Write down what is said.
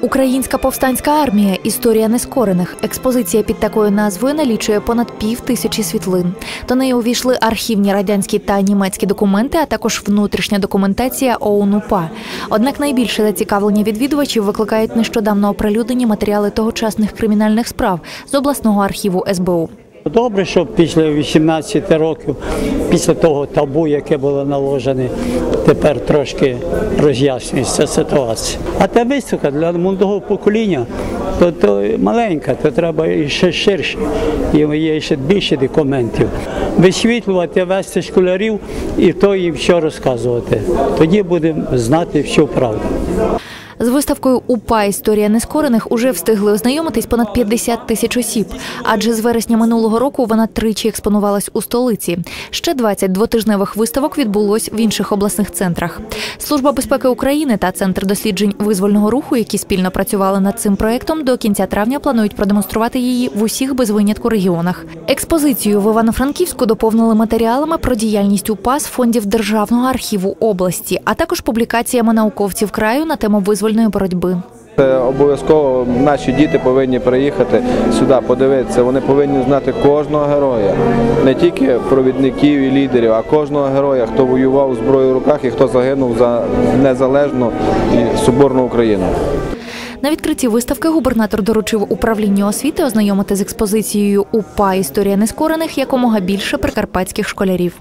Українська повстанська армія історія нескорених. Експозиція під такою назвою налічує понад пів тисячі світлин. До неї увійшли архівні радянські та німецькі документи, а також внутрішня документація ОУН-УПА. Однак найбільше зацікавлення відвідувачів викликають нещодавно оприлюднені матеріали тогочасних кримінальних справ з обласного архіву СБУ. Добре, що після 18 років, після того табу, яке було наложене, тепер трошки роз'яснюється ситуація. А та виставка для молодого покоління, то, то маленька, то треба ще ширше, і є ще більше документів. Висвітлювати, вести школярів і то їм що розказувати. Тоді будемо знати всю правду. З виставкою УПА Історія нескорених уже встигли ознайомитись понад 50 тисяч осіб. Адже з вересня минулого року вона тричі експонувалась у столиці. Ще 20 двотижневих виставок відбулось в інших обласних центрах. Служба безпеки України та центр досліджень визвольного руху, які спільно працювали над цим проектом, до кінця травня планують продемонструвати її в усіх без винятку регіонах. Експозицію в Івано-Франківську доповнили матеріалами про діяльність УПА з фондів Державного архіву області, а також публікаціями науковців краю на тему визвольної боротьби. Це Обов'язково наші діти повинні приїхати сюди, подивитися. Вони повинні знати кожного героя, не тільки провідників і лідерів, а кожного героя, хто воював зброєю в руках і хто загинув за незалежну і соборну Україну. На відкритті виставки губернатор доручив управлінню освіти ознайомити з експозицією УПА Історія нескорених якомога більше прикарпатських школярів.